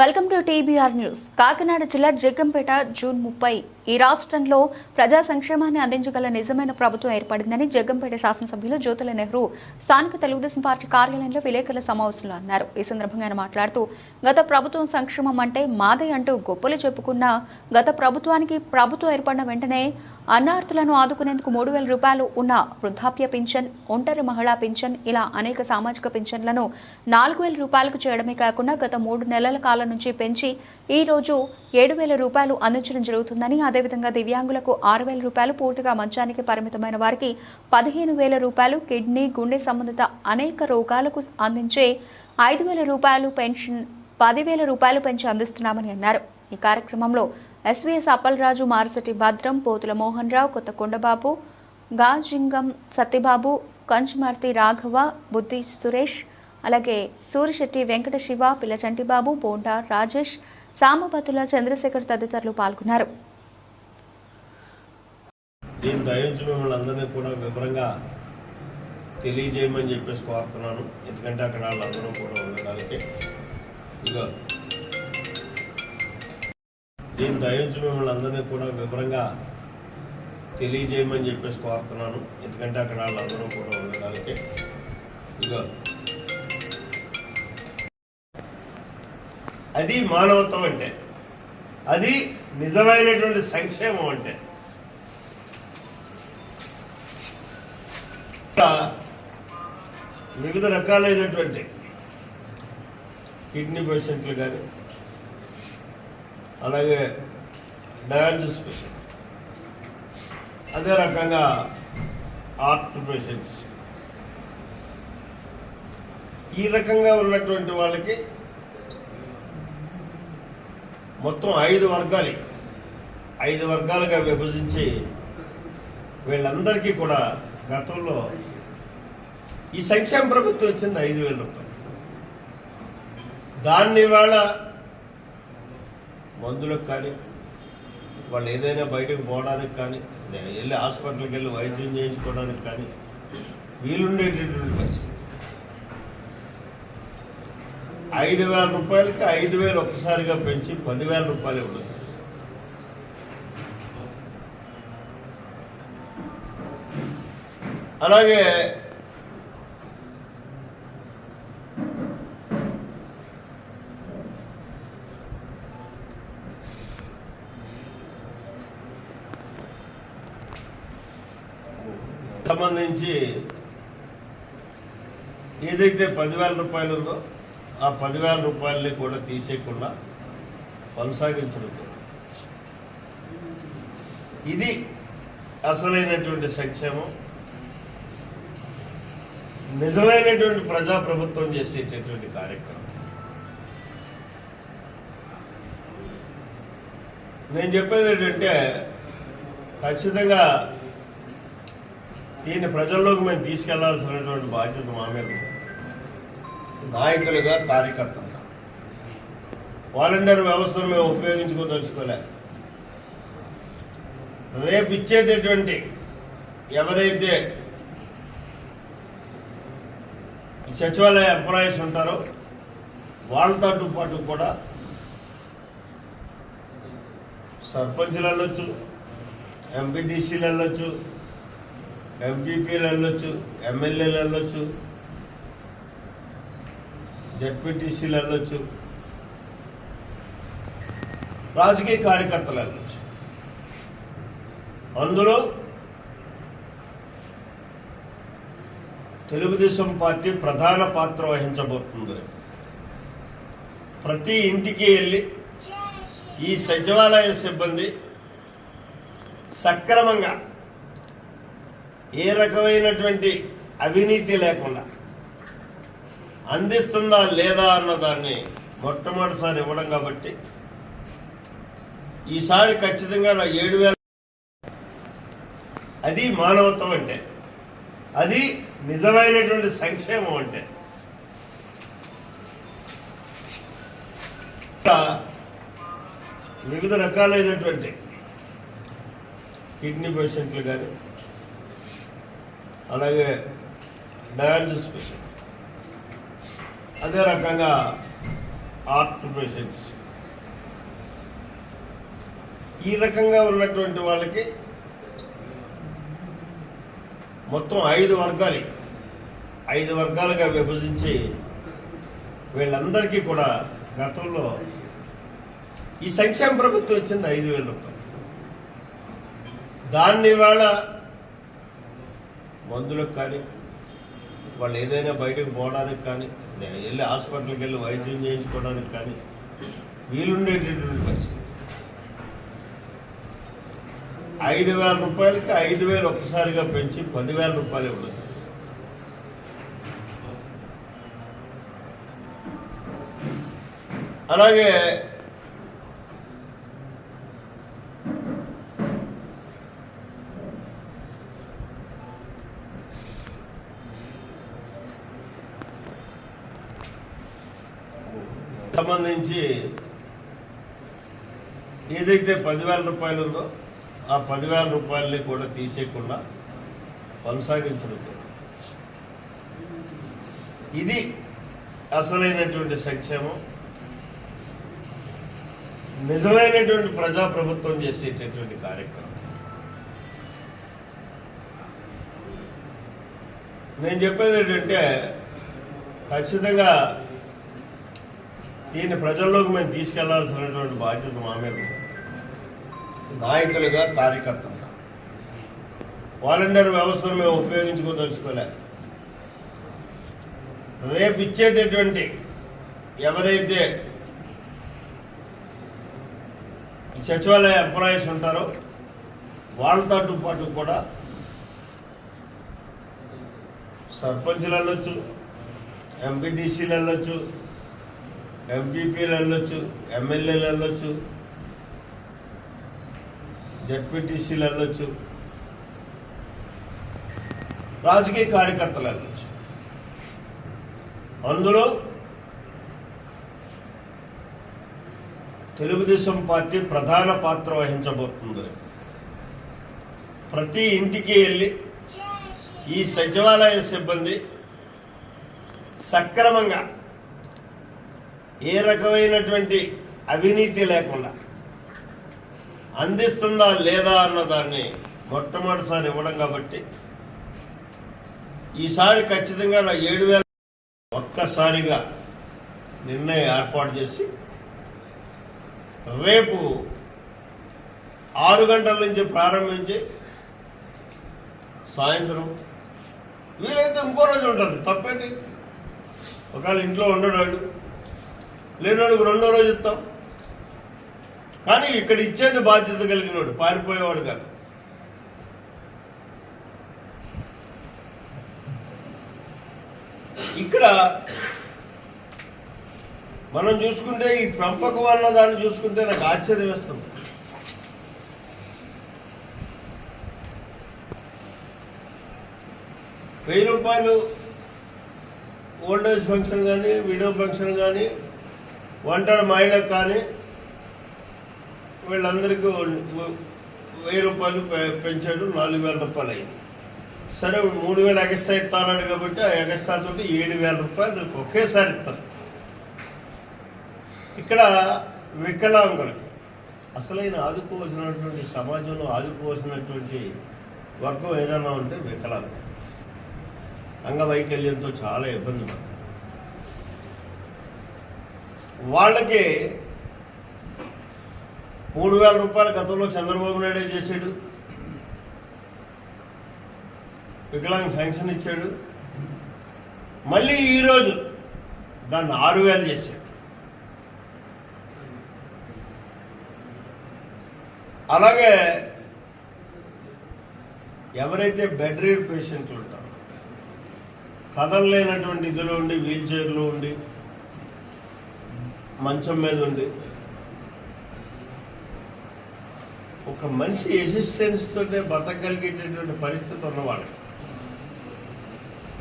Welcome to TBR news. Kakinada జిల్లా Jaggampeta June ముప్పై. ఈ రాష్ట్రంలో ప్రజా సంక్షేమాన్ని అందించగల నిజమైన ప్రభుత్వం ఏర్పడిందని జగ్గంపేట శాసనసభ్యులు జ్యోతుల నెహ్రూ స్థానిక తెలుగుదేశం పార్టీ కార్యాలయంలో విలేకరుల సమావేశంలో అన్నారు. ఈ సందర్భంగా ఆయన మాట్లాడుతూ గత ప్రభుత్వం సంక్షేమం అంటే మాదే అంటూ గొప్పలు చెప్పుకున్న గత ప్రభుత్వానికి ప్రభుత్వం ఏర్పడిన వెంటనే అన్నార్థులను ఆదుకునేందుకు మూడు వేల రూపాయలు ఉన్న వృద్ధాప్య పింఛన్ ఒంటరి మహిళా పింఛన్ ఇలా అనేక సామాజిక పింఛన్లను నాలుగు వేల రూపాయలకు చేయడమే కాకుండా గత మూడు నెలల కాలం నుంచి పెంచి ఈ రోజు ఏడు వేల రూపాయలు అందించడం జరుగుతుందని అదేవిధంగా దివ్యాంగులకు ఆరు వేల రూపాయలు పూర్తిగా మంచానికి పరిమితమైన వారికి పదిహేను వేల రూపాయలు కిడ్నీ గుండె సంబంధిత అనేక రోగాలకు అందించే ఐదు వేల రూపాయలు పెన్షన్ పదివేల రూపాయలు పెంచి అందిస్తున్నామని అన్నారు. ఈ కార్యక్రమంలో ఎస్వీఎస్ అప్పలరాజు మారసటి భద్రం పోతుల మోహన్ రావు కొత్త కొండబాబు గాజింగం సత్యబాబు కంచుమర్తి రాఘవ బుద్ధి సురేష్ అలాగే సూరిశెట్టి వెంకట శివ పిల్లచంటిబాబు బోండా రాజేష్ సామపతుల చంద్రశేఖర్ తదితరులు పాల్గొన్నారు. దీన్ని దయించి మిమ్మల్ని అందరినీ కూడా వివరంగా తెలియజేయమని చెప్పేసి కోరుతున్నాను. ఎందుకంటే అక్కడ వాళ్ళందరూ కూడా ఉండడానికి ఇదిగో. దీన్ని దయించి మిమ్మల్ని అందరినీ కూడా వివరంగా తెలియజేయమని చెప్పేసి కోరుతున్నాను. ఎందుకంటే అక్కడ వాళ్ళందరూ కూడా ఉండడానికి ఇదిగో. అది మానవత్వం అంటే. అది నిజమైనటువంటి సంక్షేమం అంటే. వివిధ రకాలైనటువంటి కిడ్నీ పేషెంట్లు కానీ అలాగే డయాలసిస్ పేషెంట్ అదే రకంగా ఆర్ట్ పేషెంట్స్ ఈ రకంగా ఉన్నటువంటి వాళ్ళకి మొత్తం ఐదు వర్గాలు. ఐదు వర్గాలుగా విభజించి వీళ్ళందరికీ కూడా గతంలో ఈ సంక్షేమ ప్రభుత్వం వచ్చింది ఐదు వేల రూపాయలు. దాన్ని వాళ్ళ మందులకు కానీ వాళ్ళు ఏదైనా బయటకు పోవడానికి కానీ వెళ్ళి హాస్పిటల్కి వెళ్ళి వైద్యం చేయించుకోవడానికి కానీ వీలుండేటటువంటి పరిస్థితి. ఐదు వేల రూపాయలకి ఐదు వేలు ఒక్కసారిగా పెంచి పదివేల రూపాయలు ఇవ్వడం. అలాగే సంబంధించి ఏదైతే పదివేల రూపాయలు ఉందో ఆ పదివేల రూపాయలని కూడా తీసేయకుండా కొనసాగించడం ఇది అసలైనటువంటి సంక్షేమం. నిజమైనటువంటి ప్రజాప్రభుత్వం చేసేటటువంటి కార్యక్రమం. నేను చెప్పేది ఏంటంటే ఖచ్చితంగా దీన్ని ప్రజల్లోకి మేము తీసుకెళ్ళాల్సినటువంటి బాధ్యత మా మీద ఉంది. నాయకులుగా కార్యకర్తలుగా వాలంటీర్ వ్యవస్థను మేము ఉపయోగించుకోదలుచుకోలే రేపు ఇచ్చేటటువంటి ఎవరైతే సచివాలయ ఎంప్లాయీస్ ఉంటారో వాళ్ళతో పాటు కూడా సర్పంచ్లు వెళ్ళొచ్చు ఎంపీటీసీలు వెళ్ళొచ్చు ఎంపీపీలు వెళ్ళొచ్చు ఎమ్మెల్యేలు వెళ్ళొచ్చు జడ్పీటీసీలు వెళ్ళొచ్చు రాజకీయ కార్యకర్తలు వెళ్ళొచ్చు అందులో తెలుగుదేశం పార్టీ ప్రధాన పాత్ర వహించబోతుంది ప్రతి ఇంటికి వెళ్ళి ఈ సచివాలయ సిబ్బంది సక్రమంగా ఏ రకమైనటువంటి అవినీతి లేకుండా అందిస్తుందా లేదా అన్న దాన్ని మొట్టమొదటిసారి ఇవ్వడం కాబట్టి ఈసారి ఖచ్చితంగా నా ఏడు వేల అది మానవత్వం అంటే అది నిజమైనటువంటి సంక్షేమం అంటే. వివిధ రకాలైనటువంటి కిడ్నీ పేషెంట్లు కానీ అలాగే డయాలసిస్ పేషెంట్ అదే రకంగా ఆర్ట్ పేషెంట్స్ ఈ రకంగా ఉన్నటువంటి వాళ్ళకి మొత్తం ఐదు వర్గాలు. ఐదు వర్గాలుగా విభజించి వీళ్ళందరికీ కూడా గతంలో ఈ సంక్షేమ ప్రభుత్వం వచ్చింది ఐదు వేల రూపాయలు. దాన్ని ఇవాళ మందులకు కానీ వాళ్ళు ఏదైనా బయటకు పోవడానికి కానీ వెళ్ళి హాస్పిటల్కి వెళ్ళి వైద్యం చేయించుకోవడానికి కానీ వీలుండేటటువంటి పరిస్థితి. ఐదు వేల రూపాయలకి ఐదు వేలు ఒక్కసారిగా పెంచి పదివేల రూపాయలు ఇవ్వడం. అలాగే సంబంధించి ఏదైతే పదివేల రూపాయలు ఉందో ఆ పదివేల రూపాయలని కూడా తీసేయకుండా కొనసాగించడం ఇది అసలైనటువంటి సంక్షేమం. నిజమైనటువంటి ప్రజాప్రభుత్వం చేసేటటువంటి కార్యక్రమం. నేను చెప్పేది ఏంటంటే ఖచ్చితంగా దీన్ని ప్రజల్లోకి మేము తీసుకెళ్ళాల్సినటువంటి బాధ్యత మా మీద నాయకులుగా కార్యకర్తలుగా వాలంటీర్ వ్యవస్థను మేము ఉపయోగించుకోదలుచుకోలే రేపు ఇచ్చేటటువంటి ఎవరైతే సచివాలయ ఎంప్లాయీస్ ఉంటారో వాళ్ళతో పాటు కూడా సర్పంచ్లు వెళ్ళొచ్చు ఎంపీటీసీలు వెళ్ళొచ్చు ఎంపీపీలు వెళ్ళొచ్చు ఎమ్మెల్యేలు వెళ్ళొచ్చు జడ్పీటీసీలు వెళ్ళొచ్చు రాజకీయ కార్యకర్తలు వెళ్ళొచ్చు. అందులో తెలుగుదేశం పార్టీ ప్రధాన పాత్ర వహించబోతుంది. ప్రతి ఇంటికి వెళ్ళి ఈ సచివాలయ సిబ్బంది సక్రమంగా ఏ రకమైనటువంటి అవినీతి లేకుండా అందిస్తుందా లేదా అన్నదాన్ని మొట్టమొదటిసారి ఇవ్వడం కాబట్టి ఈసారి ఖచ్చితంగా నా ఏడు వేల ఒక్కసారిగా నిర్ణయం ఏర్పాటు చేసి రేపు ఆరు గంటల నుంచి ప్రారంభించి సాయంత్రం వీలైతే ఇంకో రోజు ఉంటుంది. తప్పేంటి? ఒకవేళ ఇంట్లో ఉండడాడు లేనోడికి రెండో రోజు ఇస్తాం. కానీ ఇక్కడ ఇచ్చేది బాధ్యత కలిగినోడు పారిపోయేవాడు కాదు. ఇక్కడ మనం చూసుకుంటే ఈ పెంపకం అన్న దాన్ని చూసుకుంటే నాకు ఆశ్చర్యం వేస్తుంది. వెయ్యి రూపాయలు ఓల్డ్ ఏజ్ ఫంక్షన్ కానీ విడో ఫంక్షన్ కానీ ఒంటరి మహిళకు కానీ వీళ్ళందరికీ వెయ్యి రూపాయలు పె- పెంచాడు నాలుగు వేల రూపాయలు అయింది. సరే మూడు వేలు ఎగస్ట్రా ఇస్తానాడు కాబట్టి ఆ ఎగస్ట్రా తోటి ఏడు వేల రూపాయలు ఒకేసారి ఇస్తారు. ఇక్కడ వికలాంగులకి అసలైన ఆదుకోవాల్సినటువంటి సమాజంలో ఆదుకోవాల్సినటువంటి వర్గం ఏదైనా ఉంటే వికలాంగులు. అంగవైకల్యంతో చాలా ఇబ్బంది పడుతుంది వాళ్ళకి మూడు వేల రూపాయల గతంలో చంద్రబాబు నాయుడే చేశాడు. వికలాంగ్ ఫెన్షన్ ఇచ్చాడు. మళ్ళీ ఈరోజు దాన్ని ఆరు వేలు చేశాడు. అలాగే ఎవరైతే బెడ్ రీడ్ పేషెంట్లు ఉంటారో కదలలేనటువంటి ఇదిలో ఉండి వీల్ చైర్లో ఉండి మంచం మీద ఉండి. ఒక మనిషి ఎసిస్టెన్స్ తోటే బతకగలిగేటటువంటి పరిస్థితి ఉన్న వాళ్ళకి.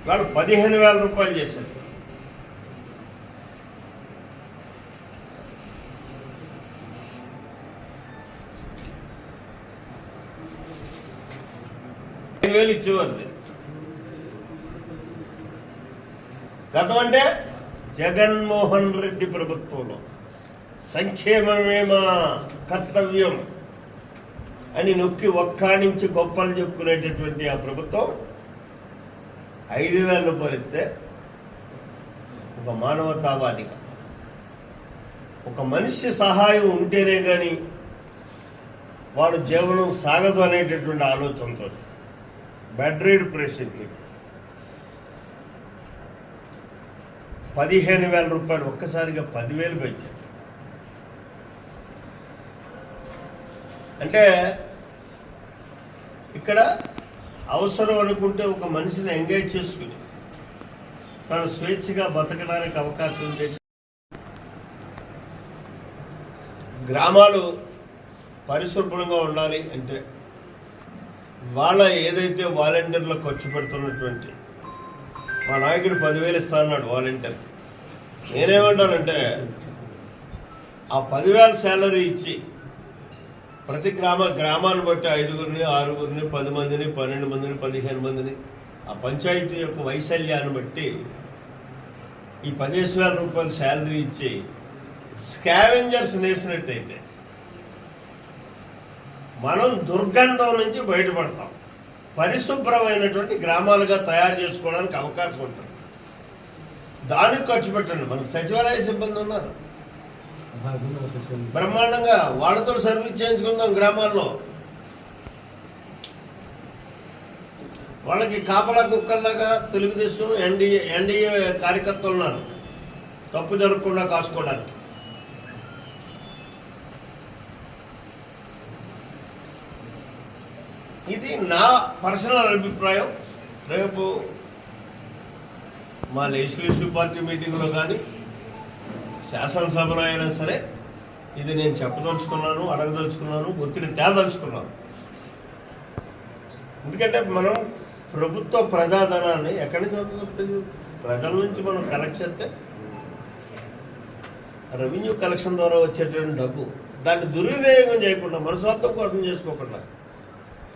వాళ్ళు పదిహేను వేల రూపాయలు చేశారు ఐదు వేలు ఇచ్చేవారు గతం అంటే జగన్మోహన్ రెడ్డి ప్రభుత్వంలో సంక్షేమమే మా కర్తవ్యం అని నొక్కి ఒక్కానించి గొప్పలు చెప్పుకునేటటువంటి ఆ ప్రభుత్వం ఐదు వేల రూపాయలు ఒక మానవతావాదిగా ఒక మనిషి సహాయం ఉంటేనే కానీ వాడు జీవనం సాగదు అనేటటువంటి ఆలోచనతో బెడ్ రీడ్ పేషెంట్లకి పదిహేను వేల రూపాయలు ఒక్కసారిగా పదివేలు పెంచారు. అంటే ఇక్కడ అవసరం అనుకుంటే ఒక మనిషిని ఎంగేజ్ చేసుకుని తను స్వేచ్ఛగా బతకడానికి అవకాశం ఉండే గ్రామాలు పరిశుభ్రంగా ఉండాలి అంటే వాళ్ళ ఏదైతే వాలంటీర్లు ఖర్చు పెడుతున్నటువంటి మా నాయకుడు పదివేలు ఇస్తా అన్నాడు వాలంటీర్కి నేనేమంటానంటే ఆ పదివేల శాలరీ ఇచ్చి ప్రతి గ్రామ గ్రామాన్ని బట్టి ఐదుగురిని ఆరుగురిని పది మందిని పన్నెండు మందిని పదిహేను మందిని ఆ పంచాయతీ యొక్క వైశల్యాన్ని బట్టి ఈ పదిహేను వేల రూపాయలు శాలరీ ఇచ్చి స్కావెంజర్స్ నేసినట్టయితే మనం దుర్గంధం నుంచి బయటపడతాం. పరిశుభ్రమైనటువంటి గ్రామాలుగా తయారు చేసుకోవడానికి అవకాశం ఉంటుంది. దానికి ఖర్చు పెట్టండి. మనకు సచివాలయ సిబ్బంది ఉన్నారు. బ్రహ్మాండంగా వాళ్ళతో సర్వీస్ చేయించుకుందాం గ్రామాల్లో. వాళ్ళకి కాపలా కుక్కల్లాగా తెలుగుదేశం ఎన్డీఏ ఎన్డీఏ కార్యకర్తలు ఉన్నారు. తప్పు జరగకుండా కాసుకోవడానికి. ఇది నా పర్సనల్ అభిప్రాయం. రేపు మా లెజిస్లేటివ్ పార్టీ మీటింగ్లో కానీ శాసనసభలో అయినా సరే ఇది నేను చెప్పదలుచుకున్నాను అడగదలుచుకున్నాను ఒత్తిడి తేదలుచుకున్నాను. ఎందుకంటే మనం ప్రభుత్వ ప్రజాధనాన్ని ఎక్కడి నుంచి ప్రజల నుంచి మనం కలెక్ట్ చేస్తే రెవెన్యూ కలెక్షన్ ద్వారా వచ్చేటువంటి డబ్బు దాన్ని దుర్వినియోగం చేయకుండా మన స్వార్థం కోసం చేసుకోకుండా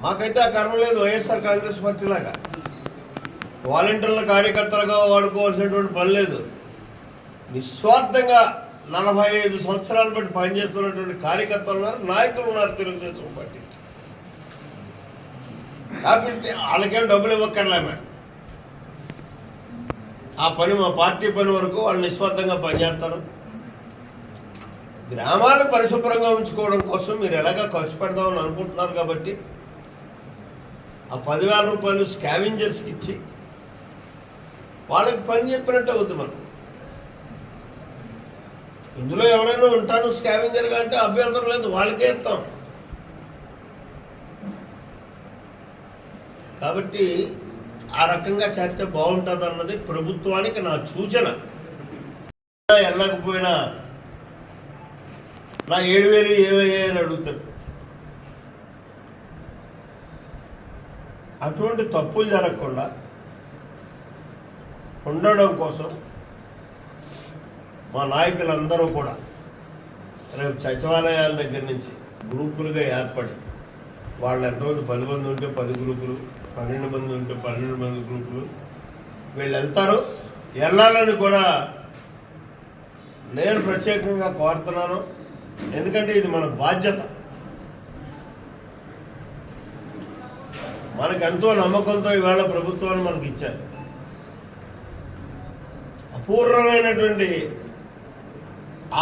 మాకైతే ఆ కర్మ లేదు వైఎస్ఆర్ కాంగ్రెస్ పార్టీ లాగా వాలంటీర్ల కార్యకర్తలుగా వాడుకోవాల్సినటువంటి పని లేదు. నిస్వార్థంగా నలభై ఐదు సంవత్సరాలు బట్టి పనిచేస్తున్నటువంటి కార్యకర్తలు ఉన్నారు నాయకులు ఉన్నారు తెలుగుదేశం పార్టీ. కాబట్టి వాళ్ళకేం డబ్బులు ఇవ్వక్కర్లే ఆ పని మా పార్టీ పని వరకు వాళ్ళు నిస్వార్థంగా పనిచేస్తారు. గ్రామాన్ని పరిశుభ్రంగా ఉంచుకోవడం కోసం మీరు ఎలాగ ఖర్చు పెడదామని అనుకుంటున్నారు కాబట్టి ఆ పదివేల రూపాయలు స్కావెంజర్స్కి ఇచ్చి వాళ్ళకి పని చెప్పినట్టే వద్దు మనం. ఇందులో ఎవరైనా ఉంటాను స్కావెంజర్గా అంటే అభ్యంతరం లేదు వాళ్ళకే ఇస్తాం. కాబట్టి ఆ రకంగా చేస్తే బాగుంటుంది అన్నది ప్రభుత్వానికి నా సూచన. వెళ్ళకపోయినా నా ఏడు వేలు ఏమయ్యాయని అని అడుగుతుంది. అటువంటి తప్పులు జరగకుండా ఉండడం కోసం మా నాయకులందరూ కూడా రేపు సచివాలయాల దగ్గర నుంచి గ్రూపులుగా ఏర్పడి వాళ్ళు ఎంతమంది పది మంది ఉంటే పది గ్రూపులు పన్నెండు మంది ఉంటే పన్నెండు మంది గ్రూపులు. వీళ్ళు వెళ్తారు. వెళ్ళాలని కూడా నేను ప్రత్యేకంగా కోరుతున్నాను. ఎందుకంటే ఇది మన బాధ్యత. మనకు ఎంతో నమ్మకంతో ఇవాళ ప్రభుత్వాన్ని మనకి ఇచ్చారు అపూర్వమైనటువంటి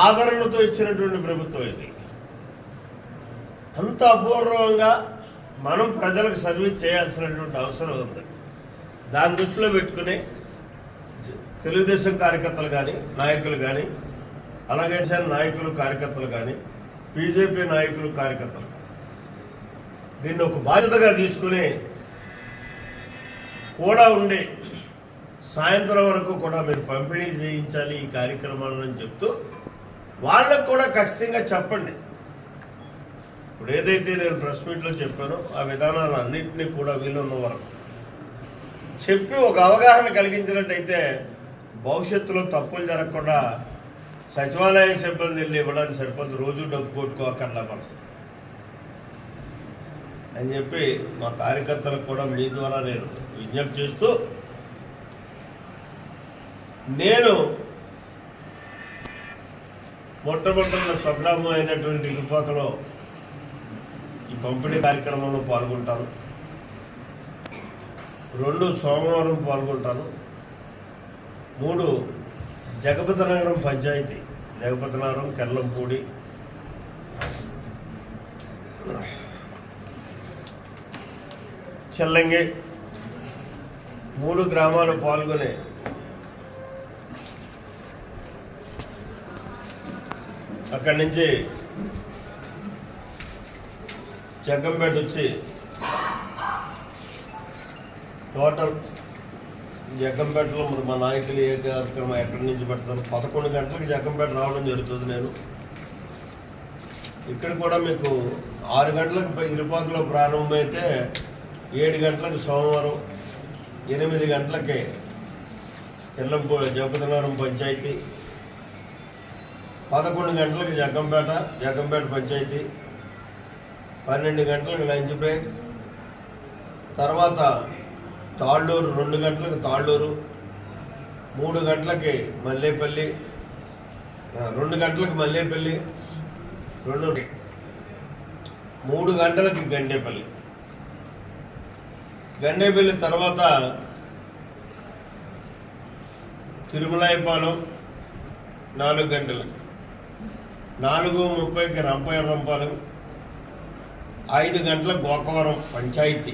ఆదరణతో ఇచ్చినటువంటి ప్రభుత్వం ఇది. అంత అపూర్వంగా మనం ప్రజలకు సర్వీస్ చేయాల్సినటువంటి అవసరం ఉంది. దాని దృష్టిలో పెట్టుకుని తెలుగుదేశం కార్యకర్తలు కానీ నాయకులు కానీ అలాగే సార్ నాయకులు కార్యకర్తలు కానీ బీజేపీ నాయకులు కార్యకర్తలు దీన్ని ఒక బాధ్యతగా తీసుకుని కూడా ఉండి సాయంత్రం వరకు కూడా మీరు పంపిణీ చేయించాలి ఈ కార్యక్రమాలను చెప్తూ వాళ్ళకు కూడా ఖచ్చితంగా చెప్పండి. ఇప్పుడు ఏదైతే నేను ప్రెస్ మీట్లో చెప్పానో ఆ విధానాలు అన్నింటినీ కూడా వీలున్న వరకు. చెప్పి ఒక అవగాహన కలిగించినట్టయితే భవిష్యత్తులో తప్పులు జరగకుండా సచివాలయ సిబ్బంది వెళ్ళి ఇవ్వడానికి సరిపోతుంది రోజు డబ్బు కొట్టుకోకర్లా మనం. అని చెప్పి మా కార్యకర్తలకు కూడా మీ ద్వారా నేను విజ్ఞప్తి చేస్తూ నేను మొట్టమొదటి స్వగ్రామం అయినటువంటి ఇరుపాకలో ఈ పంపిణీ కార్యక్రమంలో పాల్గొంటాను. రెండు సోమవారం పాల్గొంటాను. మూడు జగపతినగరం పంచాయతీ జగపతినగరం కెల్లంపూడి. చెల్లంగి మూడు గ్రామాలు పాల్గొనే అక్కడి నుంచి జగ్గంపేట వచ్చి టోటల్ జగ్గంపేటలో మరి మా నాయకులు ఏ కార్యక్రమం ఎక్కడి నుంచి పెడతారు? పదకొండు గంటలకు జగ్గంపేట రావడం జరుగుతుంది నేను. ఇక్కడ కూడా మీకు ఆరు గంటలకు ఇరుపాకులో ప్రారంభమైతే ఏడు గంటలకు సోమవారం ఎనిమిది గంటలకే కిల్లంపూ జగపతినగరం పంచాయతీ పదకొండు గంటలకు జగ్గంపేట జగ్గంపేట పంచాయతీ పన్నెండు గంటలకు లంచ్ బ్రేక్ తర్వాత తాళ్ళూరు రెండు గంటలకు తాళ్ళూరు మూడు గంటలకి మల్లేపల్లి రెండు గంటలకు మల్లేపల్లి రెండు మూడు గంటలకి గండేపల్లి. గండేపల్లి తర్వాత తిరుమలాయపాలెం నాలుగు గంటలకు. నాలుగు ముప్పైకి రంపాయరంపాలెం ఐదు గంటల గోకవరం పంచాయతీ.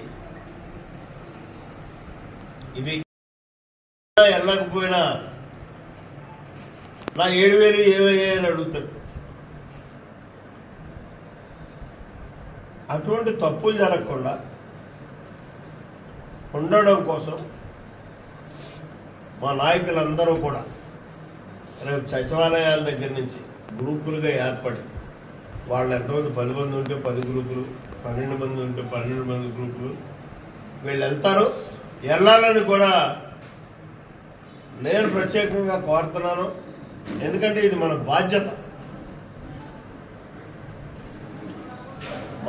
ఇది వెళ్ళకపోయినా నా ఏడు వేలు ఏమయ్యాయని అడుగుతుంది. అటువంటి తప్పులు జరగకుండా ఉండడం కోసం మా నాయకులందరూ కూడా రేపు సచివాలయాల దగ్గర నుంచి గ్రూపులుగా ఏర్పడి వాళ్ళు ఎంతమంది పది మంది ఉంటే పది గ్రూపులు పన్నెండు మంది ఉంటే పన్నెండు మంది గ్రూపులు వీళ్ళు వెళ్తారు. వెళ్ళాలని కూడా నేను ప్రత్యేకంగా కోరుతున్నాను. ఎందుకంటే ఇది మన బాధ్యత.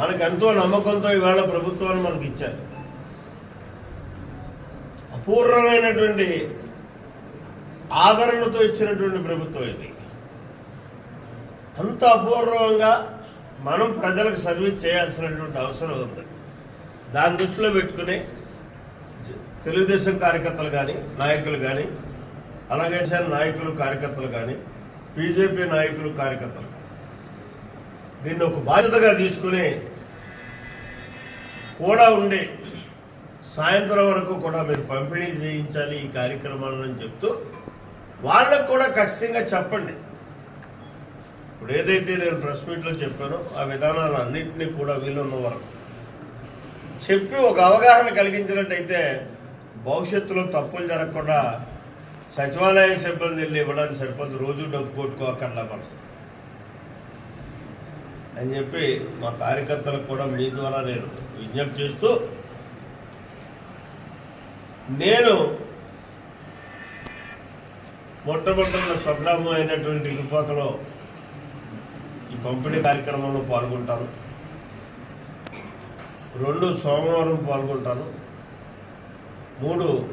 మనకు ఎంతో నమ్మకంతో ఈవేళ ప్రభుత్వాన్ని మనకి ఇచ్చారు. అపూర్వమైనటువంటి ఆదరణతో ఇచ్చినటువంటి ప్రభుత్వం ఇది. అంత అపూర్వంగా మనం ప్రజలకు సర్వీస్ చేయాల్సినటువంటి అవసరం ఉంది. దాని దృష్టిలో పెట్టుకుని తెలుగుదేశం కార్యకర్తలు కానీ నాయకులు కానీ అలాగే జన నాయకులు కార్యకర్తలు కానీ బీజేపీ నాయకులు కార్యకర్తలు కానీ దీన్ని ఒక బాధ్యతగా తీసుకుని కూడా ఉండే సాయంత్రం వరకు కూడా మీరు పంపిణీ చేయించాలి ఈ కార్యక్రమాలను చెప్తూ వాళ్ళకు కూడా ఖచ్చితంగా చెప్పండి. ఇప్పుడు ఏదైతే నేను ప్రెస్ మీట్లో చెప్పానో ఆ విధానాలు అన్నింటినీ కూడా వీలున్న వరకు. చెప్పి ఒక అవగాహన కలిగించినట్టయితే భవిష్యత్తులో తప్పులు జరగకుండా సచివాలయ సిబ్బంది వెళ్ళి ఇవ్వడానికి సరిపోదు. రోజు డబ్బు కొట్టుకోకర్లా మనం. అని చెప్పి మా కార్యకర్తలకు కూడా మీ ద్వారా నేను విజ్ఞప్తి చేస్తూ నేను మొట్టమొదటి స్వగ్రామం అయినటువంటి ఇరుపాకలో ఈ పంపిణీ కార్యక్రమంలో పాల్గొంటాను. రెండు సోమవారం పాల్గొంటాను. మూడు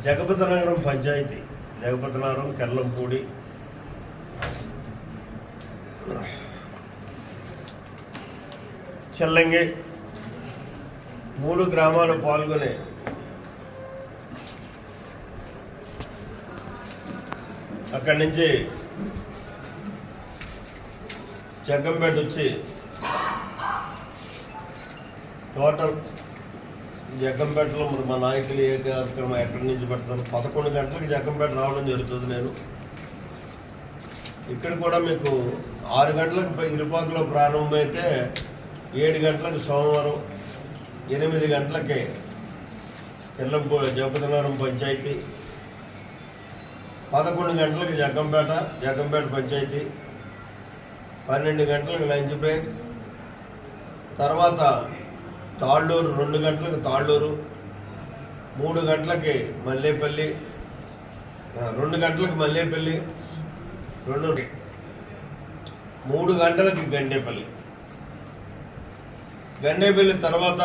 జగపతినగరం పంచాయతీ జగపతినగరం కెల్లంపూడి. చెల్లంగి. మూడు గ్రామాలు పాల్గొనే అక్కడి నుంచి జగ్గంపేట వచ్చి టోటల్ జగ్గంపేటలో మరి మా నాయకులు ఏ కార్యక్రమం ఎక్కడి నుంచి పెడతారు? పదకొండు గంటలకు జగ్గంపేట రావడం జరుగుతుంది నేను. ఇక్కడ కూడా మీకు ఆరు గంటలకు ఇరుపాకులో ప్రారంభమైతే ఏడు గంటలకు సోమవారం ఎనిమిది గంటలకి కిల్లంపూ జగపతినగరం పంచాయతీ పదకొండు గంటలకు జగ్గంపేట జగ్గంపేట పంచాయతీ. పన్నెండు గంటలకు లంచ్ బ్రేక్. తర్వాత తాళ్ళూరు రెండు గంటలకు తాళ్ళూరు. మూడు గంటలకి మల్లేపల్లి. రెండు గంటలకు మల్లేపల్లి. రెండు మూడు గంటలకి గండేపల్లి. గండేపల్లి తర్వాత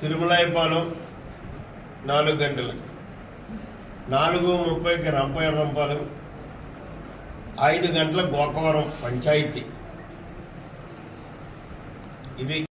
తిరుమలాయపాలెం నాలుగు గంటలకి. నాలుగు ముప్పైకి రంపై రంపాలెం. ఐదు గంటల గోకవరం పంచాయతీ. ఇది